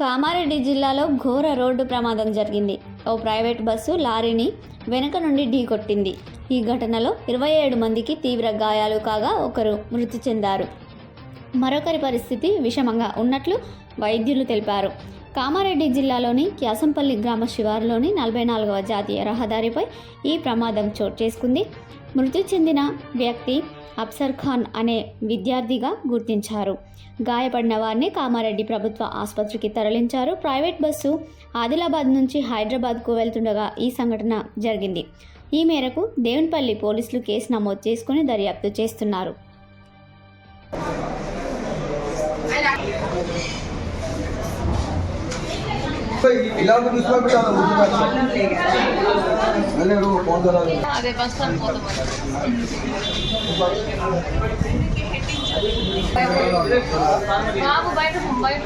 కామారెడ్డి జిల్లాలో ఘోర రోడ్డు ప్రమాదం జరిగింది. ఓ ప్రైవేట్ బస్సు లారీని వెనుక నుండి ఢీకొట్టింది ఈ ఘటనలో ఇరవై ఏడు మందికి తీవ్ర గాయాలు కాగా ఒకరు మృతి చెందారు. మరొకరి పరిస్థితి విషమంగా ఉన్నట్లు వైద్యులు తెలిపారు. కామారెడ్డి జిల్లాలోని క్యాసంపల్లి గ్రామ శివారులోని నలభై నాలుగవ జాతీయ రహదారిపై ఈ ప్రమాదం చోటు చేసుకుంది. మృతి చెందిన వ్యక్తి అఫ్సర్ ఖాన్ అనే విద్యార్థిగా గుర్తించారు. గాయపడిన వారిని కామారెడ్డి ప్రభుత్వ ఆసుపత్రికి తరలించారు. ప్రైవేట్ బస్సు ఆదిలాబాద్ నుంచి హైదరాబాద్కు వెళ్తుండగా ఈ సంఘటన జరిగింది. ఈ మేరకు దేవునిపల్లి పోలీసులు కేసు నమోదు చేసుకుని దర్యాప్తు చేస్తున్నారు. ఇలాంటి న్యూస్లో పెట్టాను అదే ఫోన్ అదే బస్ బాబు బయట బయట